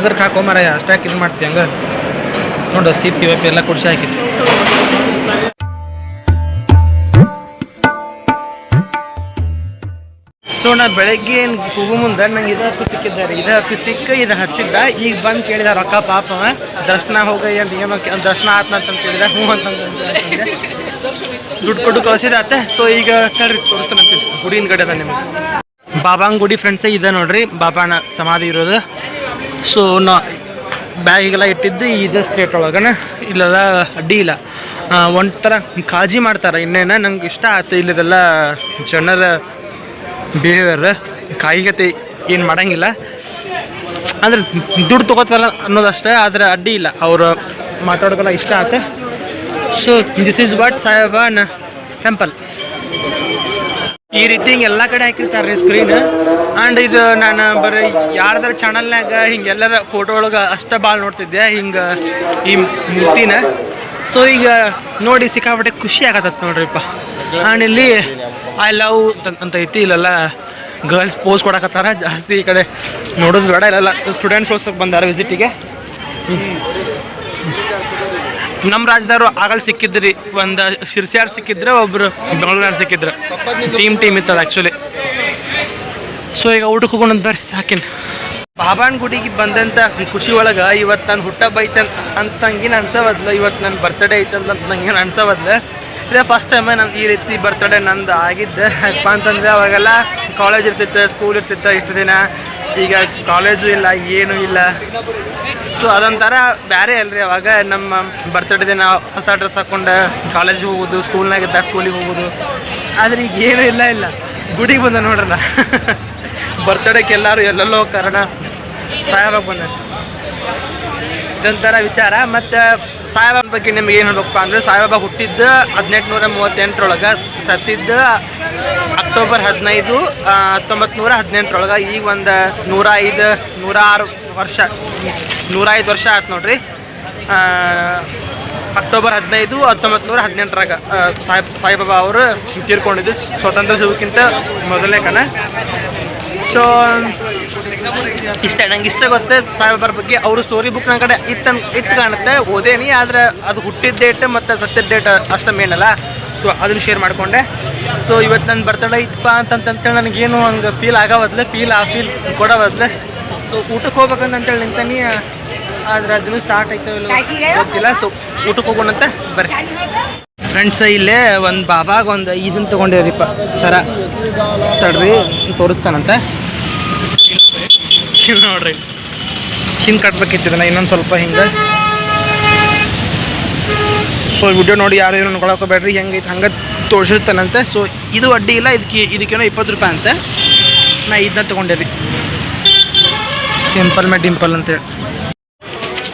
ಹಂಗಾರೆ ಕಾಕೋಮಾರ ಅಷ್ಟಾಗಿ ಇದು ಮಾಡ್ತಿ ಹಂಗ? ನೋಡು, ಸಿಪ್ಪಿ, ವೈಪಿ ಎಲ್ಲ ಕುಡ್ಸಿ ಹಾಕಿದ್ವಿ. ಸೊ, ನಾ ಬೆಳಗ್ಗೆ ಏನು ಹೋಗೋ ಮುಂದೆ ನಂಗೆ ಇದು ಹಪ್ಪಿ ಸಿಕ್ಕಿದ್ದಾರೆ ಇದು ಹಪ್ಪಿ ಸಿಕ್ಕ ಇದು ಹಚ್ಚಿದ್ದ. ಈಗ ಬಂದು ಕೇಳಿದ ರೊಕ್ಕ ಪಾಪ ದರ್ಶನ ಹೋಗ ಏನು, ಏನೋ ದರ್ಶನ ಆತ್ನ ಅಂತ ಕೇಳಿದ. ಹ್ಞೂ ಅಂತ ದುಡ್ಡು ಕೊಟ್ಟು ಕಳಿಸಿದ ಅತ್ತೆ. ಸೊ, ಈಗ ಕರ್ರಿ ತೋರಿಸ್ತಾನಂತ ಗುಡಿಯಿಂದ ಕಡೆ ಅದ ನಿಮ್ಗೆ. ಬಾಬಾಂಗ್ ಗುಡಿ ಫ್ರೆಂಡ್ಸೇ ಇದೆ ನೋಡ್ರಿ. ಬಾಬಾನ ಸಮಾಧಿ ಇರೋದು. ಸೊ ನಾ ಬ್ಯಾಗಿಗೆಲ್ಲ ಇಟ್ಟಿದ್ದು ಇದು ಸ್ಟೇಟ್ ಒಳಗನ. ಇಲ್ಲೆಲ್ಲ ಅಡ್ಡಿ ಇಲ್ಲ. ಒಂಥರ ಕಾಳಜಿ ಮಾಡ್ತಾರೆ. ಇನ್ನೇನು ನಂಗೆ ಇಷ್ಟ ಆಯ್ತು ಇಲ್ಲದೆಲ್ಲ ಜನರ ಬಿಹೇವಿಯರ್ ಕಾಯಿಗತೆ ಏನು ಮಾಡೋಂಗಿಲ್ಲ. ಅಂದ್ರೆ ದುಡ್ಡು ತೊಗೋತಾರ ಅನ್ನೋದಷ್ಟೇ, ಆದರೆ ಅಡ್ಡಿ ಇಲ್ಲ. ಅವರು ಮಾತಾಡೋದೆಲ್ಲ ಇಷ್ಟ ಆಯ್ತು. ಸೊ ದಿಸ್ ಈಸ್ ವಾಟ್ ಸಾಯಬ ಟೆಂಪಲ್ ಈ ರೀತಿ ಎಲ್ಲ ಕಡೆ ಹಾಕಿರ್ತಾರ್ರಿ ಸ್ಕ್ರೀನ್ ಆ್ಯಂಡ್ ಇದು ನಾನು ಬರೀ ಯಾರ್ದಾರ ಚಾನಲ್ನಾಗ ಹಿಂಗೆ ಎಲ್ಲರ ಫೋಟೋ ಒಳಗೆ ಅಷ್ಟ ಭಾಳ ನೋಡ್ತಿದ್ದೆ, ಹಿಂಗ ಈ ಮೂರ್ತಿನ. ಸೊ ಈಗ ನೋಡಿ ಸಿಕ್ಕಾಪಟ್ಟೆ ಖುಷಿ ಆಗತ್ತತ್ ನೋಡ್ರಿಪ್ಪ. ಆ್ಯಂಡ್ ಇಲ್ಲಿ ಐ ಲವ್ ಅಂತ ಐತಿ, ಇಲ್ಲೆಲ್ಲ ಗರ್ಲ್ಸ್ ಪೋಸ್ ಕೊಡಕತ್ತಾರ, ಜಾಸ್ತಿ ಈ ಕಡೆ ನೋಡೋದು ಬೇಡ, ಇಲ್ಲೆಲ್ಲ ಸ್ಟೂಡೆಂಟ್ಸ್ ಬಂದಾರ ವಿಸಿಟಿಗೆ ನಮ್ಮ ರಾಜ್ಯದವರು ಆಗಲ್ ಸಿಕ್ಕಿದ್ರಿ, ಒಂದು ಶಿರ್ಸಿಯಾರ್ ಸಿಕ್ಕಿದ್ರೆ ಒಬ್ರು ಬೆಂಗಳೂರು ಸಿಕ್ಕಿದ್ರು. ಟೀಮ್ ಟೀಮ್ ಇತ್ತದ ಆ್ಯಕ್ಚುಲಿ ಸೊ ಈಗ ಊಟಕ್ಕೆ ಹೋಗೋಣ ಬರ್ರಿ, ಸಾಕಿನ. ಬಾಬಾನ್ ಗುಡಿಗೆ ಬಂದಂಥ ಖುಷಿ ಒಳಗೆ ಇವತ್ತು ನಾನು ಹುಟ್ಟ ಐತೆ ಅಂತ ಅನ್ಸವದ್ಲ ಅನ್ಸವದ್ಲು. ಇವತ್ತು ನನ್ನ ಬರ್ತಡೇ ಐತೆ ಅಂತ ನಂಗೇನು ಅನ್ಸವದ್ಲ. ಇದೇ ಫಸ್ಟ್ ಟೈಮ್ ನಾನು ಈ ರೀತಿ ಬರ್ತಡೇ ನಂದು ಆಗಿದ್ದೆ. ಯಾಕಪ್ಪ ಅಂತಂದರೆ ಅವಾಗೆಲ್ಲ ಕಾಲೇಜ್ ಇರ್ತಿತ್ತು ಸ್ಕೂಲ್ ಇರ್ತಿತ್ತು ಇಷ್ಟು ದಿನ. ಈಗ ಕಾಲೇಜು ಇಲ್ಲ, ಏನೂ ಇಲ್ಲ. ಸೊ ಅದೊಂಥರ ಬೇರೆ ಅಲ್ರಿ ಅವಾಗ ನಮ್ಮ ಬರ್ತಡೇ ದಿನ ಹೊಸ ಡ್ರೆಸ್ ಹಾಕೊಂಡು ಕಾಲೇಜಿಗೆ ಹೋಗೋದು ಸ್ಕೂಲ್ನಾಗಿದ್ದ ಸ್ಕೂಲಿಗೆ ಹೋಗೋದು. ಆದ್ರೆ ಈಗ ಏನೂ ಇಲ್ಲ ಇಲ್ಲ. ಗುಡಿಗೆ ಬಂದ ನೋಡ್ರಲ್ಲ. ಬರ್ತಡೇಗೆ ಎಲ್ಲರೂ ಎಲ್ಲೆಲ್ಲೋ ಕಾರಣ ಸಾಹೇಬಾಗ ಬಂದ. ಇದೊಂಥರ ವಿಚಾರ. ಮತ್ತು ಸಾಯಿಬಾಬ ಬಗ್ಗೆ ನಿಮ್ಗೆ ಏನು ಹೇಳ್ಬೇಕಪ್ಪ ಅಂದರೆ ಹುಟ್ಟಿದ್ದ ಹುಟ್ಟಿದ್ದು ಹದಿನೆಂಟುನೂರ ಮೂವತ್ತೆಂಟರೊಳಗೆ ಸತ್ತಿದ್ದು ಅಕ್ಟೋಬರ್ ಹದಿನೈದು ಹತ್ತೊಂಬತ್ತು ನೂರ ಹದಿನೆಂಟರೊಳಗೆ ಈಗ ಒಂದು ನೂರ ಐದು ನೂರ ಆರು ವರ್ಷ ನೂರ ಐದು ವರ್ಷ ಆಯ್ತು ನೋಡ್ರಿ. ಅಕ್ಟೋಬರ್ ಹದಿನೈದು ಹತ್ತೊಂಬತ್ತು ನೂರ ಹದಿನೆಂಟರಾಗ ಸಾಹೇಬ್, ಸಾಯಿಬಾಬಾ ಅವರು ತೀರ್ಕೊಂಡಿದ್ದು ಸ್ವತಂತ್ರ ಸಿಗೋಕ್ಕಿಂತ ಮೊದಲನೇ ಕಣ ಸೊ ಇಷ್ಟ, ನಂಗೆ ಇಷ್ಟ ಗೊತ್ತೆ ಸಾಯಿಬಾಬಾರ ಬಗ್ಗೆ. ಅವರು ಸ್ಟೋರಿ ಬುಕ್ ನನ್ನ ಕಡೆ ಇತ್ತು ಇತ್ತು ಕಾಣುತ್ತೆ. ಓದೇನಿ, ಆದರೆ ಅದು ಹುಟ್ಟಿದ ಡೇಟ್ ಮತ್ತು ಸತ್ಯದ ಡೇಟ್ ಅಷ್ಟೇ ಮೇನಲ್ಲ ಸೊ ಅದನ್ನು ಶೇರ್ ಮಾಡಿಕೊಂಡೆ. ಸೊ ಇವತ್ತು ನನ್ನ ಬರ್ತಡೇ ಇತ್ತಪ್ಪ ಅಂತಂತೇಳಿ ನನಗೇನು ಹಂಗೆ ಫೀಲ್ ಆಗೋ ಬದಲು ಫೀಲ್ ಆ ಫೀಲ್ ಕೊಡೋ ಬದಲು ಸೊ ಊಟಕ್ಕೆ ಹೋಗ್ಬೇಕಂತ ಅಂತೇಳಿ ನಿಂತಾನಿ. ಆದ್ರೆ ಅದನ್ನು ಸ್ಟಾರ್ಟ್ ಆಯ್ತೋ ಇಲ್ಲೋ ಗೊತ್ತಿಲ್ಲ. ಸೊ ಊಟಕ್ಕೆ ಹೋಗೋಣಂತ, ಬರ್ರಿ. ಫ್ರೆಂಡ್ಸ್ ಇಲ್ಲೇ ಒಂದು ಬಾಬಾಗ ಒಂದು ಇದನ್ನು ತೊಗೊಂಡಿರಿಪ್ಪ ಸರ, ತಡ್ರಿ ತೋರಿಸ್ತಾನಂತೆ. ನೋಡ್ರಿ ಹಿಂಗೆ ನಾನು ಇನ್ನೊಂದು ಸ್ವಲ್ಪ ಹಿಂಗೆ ಸೊ ವಿಡಿಯೋ ನೋಡಿ ಯಾರು ಏನು ಅನ್ಕೊಳಕೋಬೇಡ್ರಿ ಹೆಂಗೈತೆ ಹಂಗೆ ತೋರಿಸಿರ್ತಾನಂತೆ. ಸೊ ಇದು ಅಡ್ಡಿ ಇಲ್ಲ ಇದಕ್ಕೆ ಇದಕ್ಕೇನೋ ಇಪ್ಪತ್ತು ರೂಪಾಯಿ ಅಂತೆ. ನಾ ಇದನ್ನ ತೊಗೊಂಡಿರಿ. ಸಿಂಪಲ್ ಮೇ ಡಿಂಪಲ್ ಅಂತೇಳಿ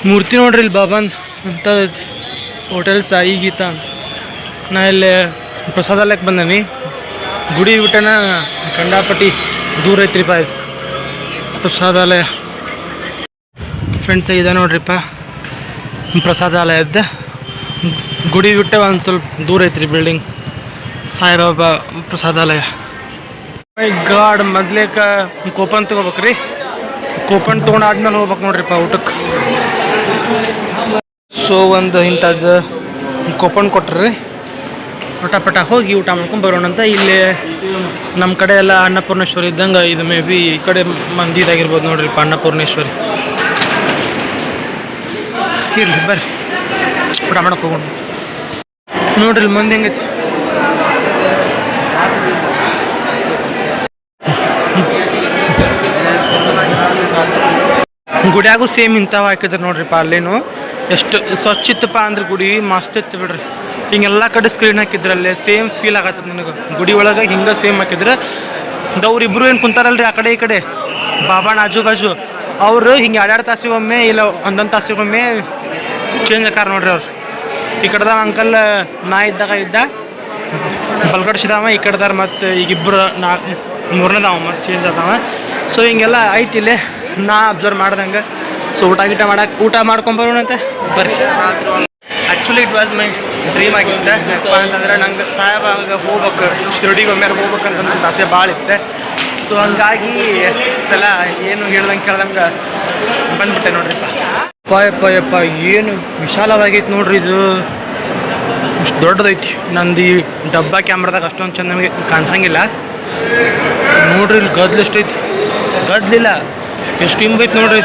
ಮೂರ್ತಿ ನೋಡ್ರಿ ಇಲ್ಲಿ ಬಾಬಾನ್. ಅಂತ ಹೋಟೆಲ್ ಸಾಯಿ ಗೀತಾ ಅಂತ. ನಾ ಇಲ್ಲಿ ಪ್ರಸಾದಾಲಯಕ್ಕೆ ಬಂದೀನಿ. ಗುಡಿ ಬಿಟ್ಟನ ಕಂಡಾಪಟ್ಟಿ ದೂರ ಐತ್ರಿ ಇದು. ಪ್ರಸಾದಾಲಯ. ಫ್ರೆಂಡ್ಸ್ ಇದೆ ನೋಡ್ರಿಪ್ಪ. ಪ್ರಸಾದಾಲಯದ ಗುಡಿ ಬಿಟ್ಟೆ ಒಂದು ಸ್ವಲ್ಪ ದೂರ ಐತ್ರಿ ಬಿಲ್ಡಿಂಗ್ ಸಾಯಿಬಾಬಾ ಪ್ರಸಾದಾಲಯ. ಮೈ ಗಾಡ್, ಮೊದ್ಲೇಕ ಕೋಪನ್ ತಗೋಬೇಕ್ರಿ. ಕೋಪನ್ ತೊಗೊಂಡಾದ್ಮೇಲೆ ಹೋಗ್ಬೇಕು ನೋಡ್ರಿಪ್ಪ ಊಟಕ್ಕೆ ಸೊ ಒಂದು ಇಂಥದ್ದು ಕೋಪನ್ ಕೊಟ್ರಿ. ಪಟ ಹೋಗಿ ಊಟ ಮಾಡ್ಕೊಂಡು ಬರೋಣ ಅಂತ. ಇಲ್ಲಿ ನಮ್ಮ ಕಡೆ ಎಲ್ಲ ಅನ್ನಪೂರ್ಣೇಶ್ವರಿ ಇದ್ದಂಗೆ ಇದು ಮೇ ಬಿ ಈ ಕಡೆ ಮಂದಿ ಇದಾಗಿರ್ಬೋದು ನೋಡ್ರಿಪ್ಪ ಅನ್ನಪೂರ್ಣೇಶ್ವರಿ. ಇಲ್ಲಿ ಬರ್ರಿ. ಊಟ ಮಾಡಕ್ಕೆ ಹೋಗೋಣ. ನೋಡ್ರಿ, ಮುಂದೆ ಹೆಂಗೈತಿ. ಗುಡಿಯಾಗೂ ಸೇಮ್ ಇಂಥವು ಹಾಕಿದ್ರು ನೋಡ್ರಿ ಅಲ್ಲೇನು ಎಷ್ಟು ಸ್ವಚ್ಛ ಇತ್ತಪ್ಪ ಅಂದ್ರೆ ಗುಡಿ, ಮಸ್ತ್ ಇತ್ತು ಬಿಡ್ರಿ. ಹಿಂಗೆಲ್ಲ ಕಡೆ ಸ್ಕ್ರೀನ್ ಹಾಕಿದ್ರಲ್ಲೇ ಸೇಮ್ ಫೀಲ್ ಆಗತ್ತದ ನನಗೆ. ಗುಡಿ ಒಳಗೆ ಹಿಂಗೆ ಸೇಮ್ ಹಾಕಿದ್ರೆ ಅವ್ರಿಬ್ರು ಏನು ಕುಂತಾರಲ್ರಿ ಆ ಕಡೆ ಈ ಕಡೆ? ಬಾಬಾನ ಆಜು ಬಾಜು ಅವರು ಹಿಂಗೆ ಎರಡೆರಡು ತಾಸಿಗೊಮ್ಮೆ ಇಲ್ಲ ಒಂದೊಂದು ತಾಸಿಗೊಮ್ಮೆ ಚೇಂಜ್ ಆಕಾರ ನೋಡ್ರಿ ಅವ್ರು. ಈ ಕಡೆದ ಅಂಕಲ್ ನಾ ಇದ್ದಾಗ ಇದ್ದ. ಬಲ್ಗಡ್ಸಿದವ ಈ ಕಡೆದಾರ ಮತ್ತು ಈಗ ಇಬ್ಬರು ನಾಲ್ಕು ಮೂರನೇದವ ಮತ್ತು ಚೇಂಜ್ ಆದವ. ಸೊ ಹಿಂಗೆಲ್ಲ ಐತಿ ಇಲ್ಲೇ. ನಾ ಅಬ್ಸರ್ವ್ ಮಾಡ್ದಂಗೆ. ಸೊ ಊಟ ಗೀಟ ಮಾಡಕ್ಕೆ ಊಟ ಮಾಡ್ಕೊಂಬರೋಣಂತೆ ಬರ್ರಿ. Actually it was my dream ಆಗಿತ್ತು. ಯಾಕಪ್ಪ ಅಂತಂದ್ರೆ ನಂಗೆ ಸಾಹೇಬಾಗ ಹೋಗ್ಬೇಕು. ಶಿರಡಿಗೆ ಒಮ್ಮೆ ಹೋಗ್ಬೇಕಂತ ನನ್ನ ಆಸೆ ಭಾಳ ಇತ್ತೆ. ಸೊ ಹಂಗಾಗಿ ಸಲ ಏನು ಹೇಳ್ದಂಗೆ ಕೇಳ್ದಂಗೆ ಬಂದ್ಬಿಟ್ಟೆ ನೋಡ್ರಿಪ್ಪ. ಯಪ್ಪ ಯಪ್ಪ ಯಪ್ಪ ಏನು ವಿಶಾಲವಾಗೈತಿ ನೋಡ್ರಿ ಇದು. ಇಷ್ಟು ದೊಡ್ಡದೈತಿ. ನಂದು ಈ ಡಬ್ಬ ಕ್ಯಾಮ್ರಾದಾಗ ಅಷ್ಟೊಂದು ಚೆಂದ ನಮಗೆ ಕಾಣಿಸಂಗಿಲ್ಲ. ನೋಡ್ರಿ ಇಲ್ಲಿ ಗದ್ಲು ಎಷ್ಟೈತಿ. ಗದ್ಲಿಲ್ಲ ಎಷ್ಟು ಇಂಬೈತಿ ನೋಡ್ರಿ.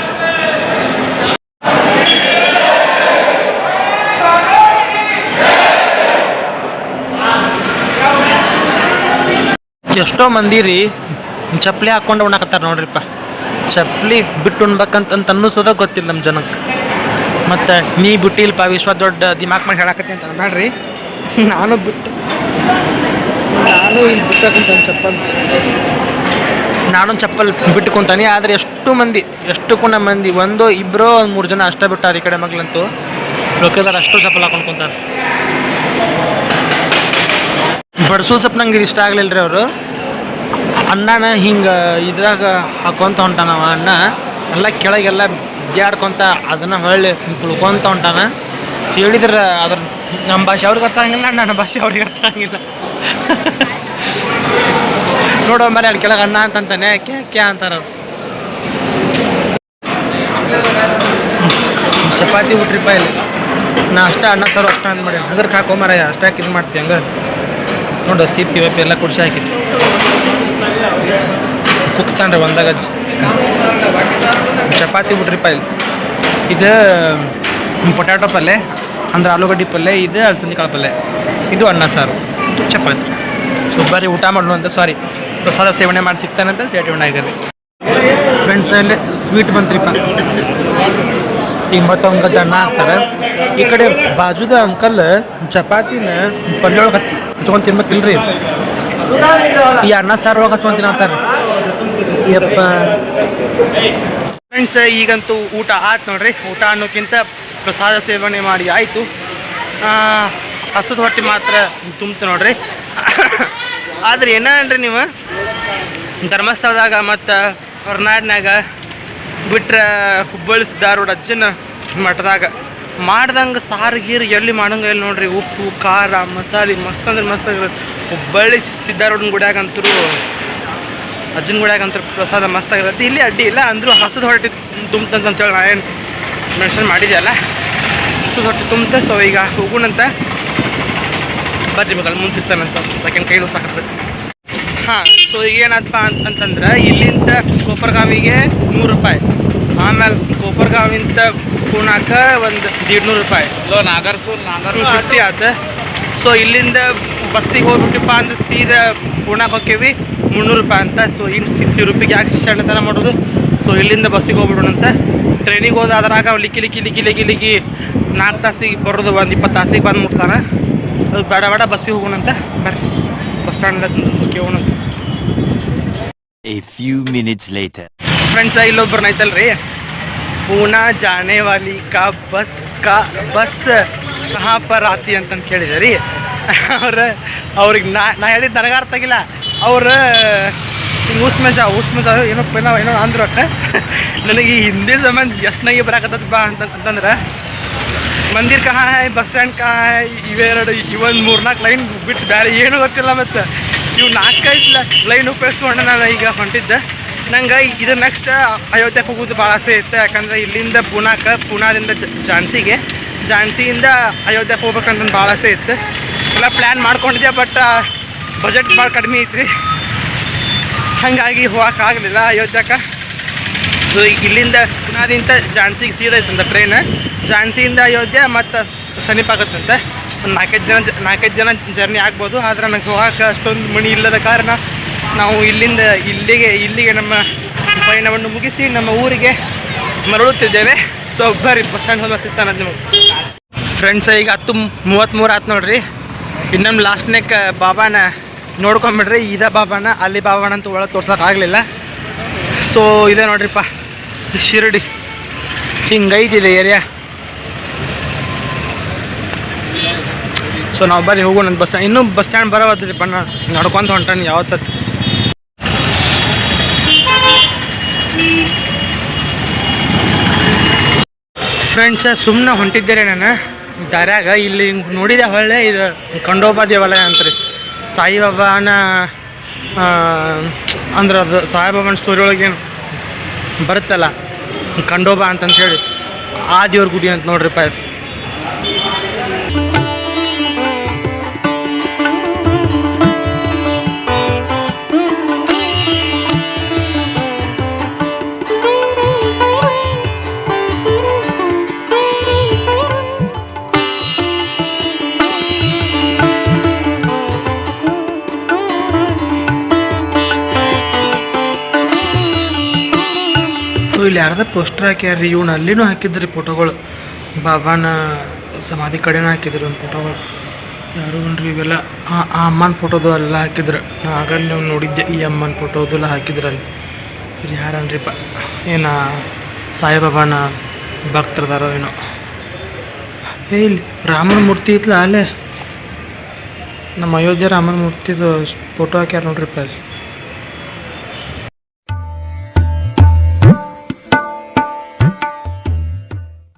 ಎಷ್ಟೋ ಮಂದಿ ರೀ ಚಪ್ಪಲಿ ಹಾಕೊಂಡು ಉಣ್ಣಾಕತ್ತಾರ ನೋಡ್ರಿಪ್ಪ. ಚಪ್ಪಲಿ ಬಿಟ್ಟು ಉಣ್ಬೇಕಂತ ಅನ್ನಿಸೋದ ಗೊತ್ತಿಲ್ಲ ನಮ್ಮ ಜನಕ್ಕೆ ಮತ್ತು ನೀ ಬಿಟ್ಟಿಲ್ಪ ವಿಶ್ವ ದೊಡ್ಡ ದಿಮಾಕ್ ಮಾಡಿ ಹೇಳಕತ್ತಿ ಅಂತ ಬೇಡ್ರಿ ನಾನು ಬಿಟ್ಟು ನಾನು ಇಲ್ಲಿ ಬಿಟ್ಟಕಂತ ಚಪ್ಪಲ್ ನಾನು ಚಪ್ಪಲ್ ಬಿಟ್ಟುಕೊಂತಾನೆ ಆದರೆ ಎಷ್ಟು ಮಂದಿ ಎಷ್ಟು ಕುಣ ಮಂದಿ ಒಂದೋ ಇಬ್ಬರೋ ಒಂದು ಮೂರು ಜನ ಅಷ್ಟೇ ಬಿಟ್ಟಾರೆ ಈ ಕಡೆ ಮಗ್ಲಂತೂ. ಲೋಕದಾರ ಅಷ್ಟು ಚಪ್ಪಲ್ ಹಾಕೊಂಡು ಕುಂತಾರೆ. ಬಡ್ಸೋ ಸೊಪ್ಪು ನಂಗೆ ಇಷ್ಟ ಆಗ್ಲಿಲ್ಲ ರೀ ಅವರು. ಅಣ್ಣನ ಹಿಂಗೆ ಇದ್ರಾಗ ಹಾಕೊಂತ ಹೊಂಟಾನವ ಅಣ್ಣ. ಎಲ್ಲ ಕೆಳಗೆಲ್ಲ ಜಾಡ್ಕೊಂತ ಅದನ್ನ ಹೊಳ್ಳಿ ತುಳ್ಕೊಂತ ಹೊಂಟಾನ. ಹೇಳಿದ್ರೆ ಅದ್ರ ನಮ್ಮ ಭಾಷೆ ಅವ್ರಿಗೆ ಅರ್ಥ ಆಗಿಲ್ಲ ನನ್ನ ಭಾಷೆ ಅವ್ರಿಗೆ ಅರ್ಥ ಆಗಿಲ್ಲ ನೋಡೋ ಮೇಲೆ ಅಲ್ಲಿ ಕೆಳಗೆ ಅಣ್ಣ ಅಂತಂತಾನೆ, ಕ್ಯಾ ಕ್ಯಾ ಅಂತಾರ ಚಪಾತಿ ಬಿಟ್ರಿಪ್ಪ ಇಲ್ಲಿ. ನಾ ಅಷ್ಟೇ ಅಣ್ಣ ತರೋ ಅಷ್ಟ ಅಂತ ಮಾಡಿ ಅದ್ರಕ್ಕೆ ಹಾಕೋ ಮರ ಅಷ್ಟ ಹಾಕಿ ಇದು ಮಾಡ್ತೀವಿ ಹಂಗೆ. ನೋಡು ಪಿ ವೆಪ್ಪಿ ಎಲ್ಲ ಕುಡ್ಸಿ ಹಾಕಿದ್ವಿ. ಕುಕ್ತಾನ್ರಿ ಒಂದಾಗ ಚಪಾತಿ ಬಿಟ್ರಿಪ್ಪ ಇಲ್ಲಿ. ಇದು ಪೊಟ್ಯಾಟೊ ಪಲ್ಯ ಅಂದ್ರೆ ಆಲೂಗಡ್ಡೆ ಪಲ್ಯ ಇದು ಅಲಸಂದಿ ಕಾಳು ಪಲ್ಯ ಇದು ಅನ್ನ ಸಾರು ಇದು ಚಪಾತಿ. ಸೊ ಬರೀ ಊಟ ಮಾಡಲು ಅಂತ ಸಾರಿ ಪ್ರಸಾದ ಸೇವನೆ ಮಾಡಿ ಸಿಗ್ತಾನಂತ ಸ್ಟೇಟ್ಮೆಂಟ್ ಆಗಿರ್ರಿ ಫ್ರೆಂಡ್ಸ್ ಅಲ್ಲಿ. ಸ್ವೀಟ್ ಬಂತ್ರಿಪ್ಪ. ತಿಂಬತ್ತೊಂದು ಜನ ಅನ್ನ ಹಾಕ್ತಾರೆ ಈ ಕಡೆ ಬಾಜುದ ಅಂಕಲ್ ಚಪಾತಿನ ಪಲ್ಯ ಒಳಗೆ ಹಚ್ಕೊಂಡು ತಿನ್ಬೇಕಿಲ್ರಿ. ಈ ಅನ್ನ ಸಾರು ಒಳಗೆ ಹಚ್ಕೊಂಡು ತಿನ್ನತ್ತಾರೆ ಯಪ್ಪ. ಫ್ರೆಂಡ್ಸ್ ಈಗಂತೂ ಊಟ ಆಯ್ತು ನೋಡ್ರಿ. ಊಟ ಅನ್ನೋಕ್ಕಿಂತ ಪ್ರಸಾದ ಸೇವನೆ ಮಾಡಿ ಆಯಿತು. ಹಸದ ಹೊಟ್ಟೆ ಮಾತ್ರ ತುಂಬ್ತು ನೋಡ್ರಿ. ಆದ್ರೆ ಏನನ್ರಿ ನೀವು? ಧರ್ಮಸ್ಥಳದಾಗ ಮತ್ತು ಹೊರನಾಡಿನಾಗ ಬಿಟ್ರೆ ಹುಬ್ಬಳ್ಳಿ ಸಿದ್ಧಾರೂಢ ಅಜ್ಜನ ಮಠದಾಗ ಮಾಡ್ದಂಗೆ ಸಾರು ಗೀರು ಎಲ್ಲಿ ಮಾಡಂಗ ಇಲ್ಲ ನೋಡ್ರಿ. ಉಪ್ಪು, ಖಾರ, ಮಸಾಲೆ, ಮಸ್ತ್ ಅಂದ್ರೆ ಮಸ್ತ್ ಹುಬ್ಬಳ್ಳಿ ಸಿದ್ಧಾರೂಢನ ಗುಡ್ಯಾಗಂತೂ ಅಜ್ಜನ ಗುಡ್ಯಾಗಂತೂ ಪ್ರಸಾದ ಮಸ್ತಾಗಿರುತ್ತೆ ಇಲ್ಲಿ ಅಡ್ಡಿ ಇಲ್ಲ ಅಂದರೂ ಹಸದ ಹೊಟ್ಟೆ ತುಂಬ್ತಂತ ಹೇಳಿ ನಾ ಏನು ಮೆನ್ಷನ್ ಮಾಡಿದೆಯಲ್ಲ? ಹಸದ ಹೊಟ್ಟೆ ತುಂಬುತ್ತೆ ಸೊ ಈಗ ಹೋಗೋಣಂತ. ಬರ್ರಿ ಮಗಲ್ ಮುಂದೆ ಸಿಗ್ತಾನಂತ ಸೆಕೆಂಡ್ ಕೈಲೂ ಸಾಕತ್ತೈತಿ ಹಾಂ ಸೊ ಈಗ ಏನಪ್ಪ ಅಂತಂದ್ರೆ ಇಲ್ಲಿಂದ ಕೊಪ್ಪರ್ಗಾವಿಗೆ ನೂರು ರೂಪಾಯಿ. ಆಮೇಲೆ ಕೊಪ್ಪರ್ಗಾವಿಂದ ಪೂನಾಕ ಒಂದು ನೂರು ರೂಪಾಯಿ. ನಾಗರ್ಸೂರ್ ಫಿಫ್ಟಿ ಆತ. ಸೊ ಇಲ್ಲಿಂದ ಬಸ್ಸಿಗೆ ಹೋಗ್ಬಿಟ್ಟಿಪ್ಪ ಅಂದ್ರೆ ಸೀದಾ ಪೂನಾಕ್ ಹೋಕ್ಕೇವಿ. ಮುನ್ನೂರು ರೂಪಾಯಿ ಅಂತ. ಸೊ ಇನ್ನು ಸಿಕ್ಸ್ಟಿ ರುಪಿಗೆ ಯಾಕೆ ಥರ ಮಾಡೋದು. ಸೊ ಇಲ್ಲಿಂದ ಬಸ್ಸಿಗೆ ಹೋಗ್ಬಿಡೋಣಂತೆ. ಟ್ರೈನಿಗೆ ಹೋದ ಅದ್ರಾಗ ಲಿಕ್ಕಿ ಲಿಕ್ಕಿ ಲಿಕ್ಕಿ ಲಿಕ್ಕಿ ಲಿಕ್ಕಿ ನಾಲ್ಕು ತಾಸಿಗೆ ಬರೋದು ಒಂದು ಇಪ್ಪತ್ತು ತಾಸಿಗೆ ಬಂದು ಮುಟ್ತಾನೆ ಅದು ಬೇಡ ಬೇಡ ಬಸ್ಸಿಗೆ ಹೋಗೋಣಂತೆ. ಬರ್ರಿ. Bus stand ಹೋಗೋಣಂತೆ a few minutes later friends ಇಲ್ಲೊಬ್ಬರನ್ನ ಐತಲ್ರಿ ಪೂನಾ ಜಾನೆ ವಾಲಿ ಕಾ ಬಸ್ ಕಾ ಬಸ್ ಕಹಾ ಪರ್ ಆತಿ ಅಂತಂತ ಕೇಳಿದೆ ರೀ. ಅವ್ರ, ಅವ್ರಿಗೆ ನಾ ನಾ ಹೇಳಿದ್ದು ನನಗೆ ಅರ್ಥ ಆಗಿಲ್ಲ ಅವ್ರ ಹಿಂಗೆ ಉಸ್ಮೇಜ ಉಸ್ಮೇಜ ಏನೋ ಏನೋ ಏನೋ ಅಂದ್ರೆ ಒಟ್ಟು ನನಗೆ ಈ ಹಿಂದಿ ಸಂಬಂಧ ಎಷ್ಟನಾಗಿ ಬರಾಕತ್ತದ ಬಾ ಅಂತಂತಂದ್ರೆ ಮಂದಿರ್ ಕಹಾ ಬಸ್ ಸ್ಟ್ಯಾಂಡ್ ಕಹಾ ಇವೆರಡು ಇವೊಂದು ಮೂರ್ನಾಲ್ಕು ಲೈನ್ ಬಿಟ್ಟು ಬೇರೆ ಏನು ಗೊತ್ತಿಲ್ಲ ಮತ್ತು. ಇವು ನಾಲ್ಕೈದು ಲೈನ್ ಉಪಯೋಗಿಸ್ಕೊಂಡು ನಾನು ಈಗ ಹೊಂಟಿದ್ದೆ. ನಂಗೆ ಇದು ನೆಕ್ಸ್ಟ್ ಅಯೋಧ್ಯೆಗೆ ಹೋಗೋದು ಭಾಳ ಆಸೆ ಇತ್ತು. ಯಾಕಂದ್ರೆ ಇಲ್ಲಿಂದ ಪುನಾಕ ಪೂನಾದಿಂದ ಝಾನ್ಸಿಗೆ. ಝಾನ್ಸಿಯಿಂದ ಅಯೋಧ್ಯೆಗೆ ಹೋಗ್ಬೇಕಂತ ಭಾಳ ಆಸೆ ಇತ್ತು. ಎಲ್ಲ ಪ್ಲ್ಯಾನ್ ಮಾಡ್ಕೊಂಡಿದ್ದೆ ಬಟ್ ಬಜೆಟ್ ಭಾಳ ಕಡಿಮೆ ಐತ್ರಿ. ಹಾಗಾಗಿ ಹೋಗೋಕ್ಕಾಗಲಿಲ್ಲ ಅಯೋಧ್ಯಕ್ಕೆ ಸೊ ಇಲ್ಲಿಂದ ಪುನಾದಿಂದ ಝಾನ್ಸಿಗೆ ಸೀದೈತಂತೆ ಟ್ರೈನ್ ಝಾನ್ಸಿಯಿಂದ ಅಯೋಧ್ಯೆ ಮತ್ತು ಆಗುತ್ತಂತೆ. ಒಂದು ನಾಲ್ಕೈದು ಜನ ನಾಲ್ಕೈದು ಜನ ಜರ್ನಿ ಆಗ್ಬೋದು, ಆದರೆ ನನಗೆ ಹೋಗಕ್ಕೆ ಅಷ್ಟೊಂದು ಮಣಿ ಇಲ್ಲದ ಕಾರಣ ನಾವು ಇಲ್ಲಿಂದ ಇಲ್ಲಿಗೆ ಇಲ್ಲಿಗೆ ನಮ್ಮ ಪಯಣವನ್ನು ಮುಗಿಸಿ ನಮ್ಮ ಊರಿಗೆ ಮರಳುತ್ತಿದ್ದೇವೆ. ಸೊ ಬರ್ರಿ ಬಸ್ ಸ್ಟ್ಯಾಂಡ್ ಹೋದ ಸಿಗ್ತಾನೆ ನಿಮಗೆ? ಫ್ರೆಂಡ್ಸ್ ಈಗ ಹತ್ತು ಮೂವತ್ತ್ಮೂರು ಆಯ್ತು ನೋಡ್ರಿ. ಇನ್ನೊಂದು ಲಾಸ್ಟ್ನೇಕ ಬಾಬಾನ ನೋಡ್ಕೊಂಬಿಡ್ರಿ, ಇದ ಬಾಬಾನ, ಅಲ್ಲಿ ಬಾಬಾನ ಅಂತ ಒಳಗೆ ತೋರ್ಸೋಕ್ಕಾಗಲಿಲ್ಲ ಸೊ ಇದೆ ನೋಡ್ರಿಪ್ಪ, ಶಿರಡಿ. ಹಿಂಗೈತಿದೆ ಏರಿಯಾ ಸೊ ನಾವು ಬರೀ ಹೋಗೋಣ ಬಸ್ ಸ್ಟ್ಯಾಂಡ್ ಇನ್ನೂ ಬಸ್ ಸ್ಟ್ಯಾಂಡ್ ಬರೋದ್ರಿ ಬಣ್ಣ. ನಡ್ಕೊಂತ ಹೊಂಟಾನೆ ಯಾವತ್ತ. ಫ್ರೆಂಡ್ಸ ಸುಮ್ಮನೆ ಹೊಂಟಿದ್ದೇನೆ ನಾನು. ದಾರ್ಯಾಗ ಇಲ್ಲಿ ಹಿಂಗೆ ನೋಡಿದೆ ಹೊಳ್ಳೆ, ಇದು ಖಂಡೋಬಾ ದೇವಾಲಯ ಅಂತ್ರಿ ಸಾಯಿಬಾಬಾನ ಅಂದ್ರೆ ಅದು ಸಾಯಿಬಾಬಾನ ಸ್ಟೋರಿ ಒಳಗೆ ಬರುತ್ತಲ್ಲ, ಖಂಡೋಬಾ ಅಂತಂತೇಳಿ. ಆ ದೇವ್ರ ಗುಡಿ ಅಂತ ನೋಡ್ರಿಪ್ಪ ಇದು. ಯಾರ್ದ ಪೋಸ್ಟರ್ ಹಾಕ್ಯಾರ್ರಿ? ಇವ್ನು ಅಲ್ಲಿನೂ ಹಾಕಿದ್ರಿ ಫೋಟೋಗಳು ಬಾಬಾನ ಸಮಾಧಿ ಕಡೆನೂ ಹಾಕಿದ್ರಿ ಒಂದು ಫೋಟೋಗಳು ಯಾರು ಅನ್ರಿ ಇವೆಲ್ಲ? ಆ ಅಮ್ಮನ ಫೋಟೋದು ಎಲ್ಲ ಹಾಕಿದ್ರು. ನಾ ಆಗಲ್ಲಿ ನೀವು ನೋಡಿದ್ದೆ, ಈ ಅಮ್ಮನ ಫೋಟೋದೆಲ್ಲ ಹಾಕಿದ್ರು ಅಲ್ಲಿ. ಯಾರು ಯಾರನ್ರಿಪ್ಪ? ಏನ ಸಾಯಿಬಾಬಾನ ಭಕ್ತರದಾರೋ ಏನೋ? ಏ, ಇಲ್ಲಿ ರಾಮನ ಮೂರ್ತಿ ಇತ್ತಲ್ಲ ಅಲ್ಲೇ? ನಮ್ಮ ಅಯೋಧ್ಯೆ ರಾಮನ ಮೂರ್ತಿದು ಫೋಟೋ ಹಾಕ್ಯಾರ ನೋಡ್ರಿಪ್ಪ ಅಲ್ಲಿ.